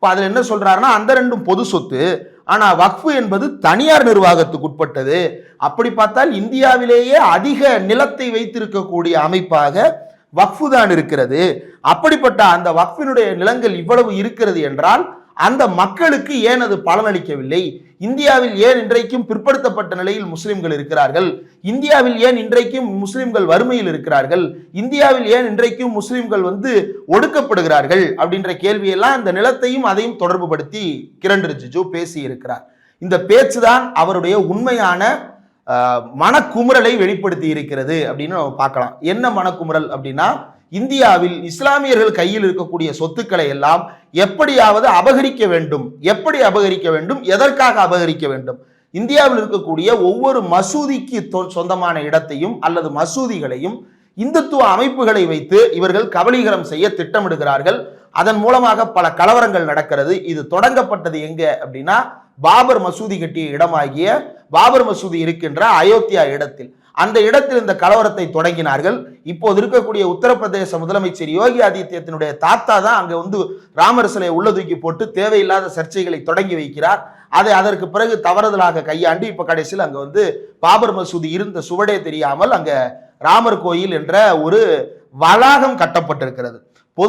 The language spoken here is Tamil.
இப்போ அதில் என்ன சொல்கிறாருன்னா அந்த ரெண்டும் பொது சொத்து. ஆனால் வக்ஃபு என்பது தனியார் நிர்வாகத்துக்கு உட்பட்டது. அப்படி பார்த்தால் இந்தியாவிலேயே அதிக நிலத்தை வைத்திருக்கக்கூடிய அமைப்பாக வக்ஃபு தான் இருக்கிறது. அப்படிப்பட்ட அந்த வக்ஃபினுடைய நிலங்கள் இவ்வளவு இருக்கிறது என்றால் அந்த மக்களுக்கு ஏன் அது பலனளிக்கவில்லை? இந்தியாவில் ஏன் இன்றைக்கும் பிற்படுத்தப்பட்ட நிலையில் முஸ்லிம்கள் இருக்கிறார்கள்? இந்தியாவில் ஏன் இன்றைக்கும் முஸ்லிம்கள் வறுமையில் இருக்கிறார்கள்? இந்தியாவில் ஏன் இன்றைக்கும் முஸ்லிம்கள் வந்து ஒடுக்கப்படுகிறார்கள்? அப்படின்ற கேள்வியெல்லாம் இந்த நிலத்தையும் அதையும் தொடர்புபடுத்தி கிரண் ரிஜிஜு பேசி இருக்கிறார் இந்த பேச்சுதான் அவருடைய உண்மையான மனக்குமுறலை வெளிப்படுத்தி இருக்கிறது அப்படின்னு நம்ம பார்க்கலாம். என்ன மனக்குமுறல் அப்படின்னா இந்தியாவில் இஸ்லாமியர்கள் கையில் இருக்கக்கூடிய சொத்துக்களை எல்லாம் எப்படியாவது அபகரிக்க வேண்டும். எப்படி அபகரிக்க வேண்டும்? எதற்காக அபகரிக்க வேண்டும்? இந்தியாவில் இருக்கக்கூடிய ஒவ்வொரு மசூதிக்கு சொந்தமான இடத்தையும் அல்லது மசூதிகளையும் இந்துத்துவ அமைப்புகளை வைத்து இவர்கள் கபலீகரம் செய்ய திட்டமிடுகிறார்கள். அதன் மூலமாக பல கலவரங்கள் நடக்கிறது. இது தொடங்கப்பட்டது எங்க அப்படின்னா பாபர் மசூதி கட்டிய இடமாகிய பாபர் மசூதி இருக்கின்ற அயோத்தியா இடத்தில். அந்த இடத்தில் இந்த கலவரத்தை தொடங்கினார்கள். இப்போது இருக்கக்கூடிய உத்தரப்பிரதேச முதலமைச்சர் யோகி ஆதித்யத்தினுடைய தாத்தா தான் அங்கே வந்து ராமர் சிலையை உள்ள தூக்கி போட்டு தேவையில்லாத சர்ச்சைகளை தொடங்கி வைக்கிறார். அதை அதற்கு பிறகு தவறுதலாக கையாண்டு இப்போ கடைசியில் அங்கே வந்து பாபர் மசூதி இருந்த சுவடே தெரியாமல் அங்கே ராமர் கோயில் என்ற ஒரு வளாகம் கட்டப்பட்டிருக்கிறது.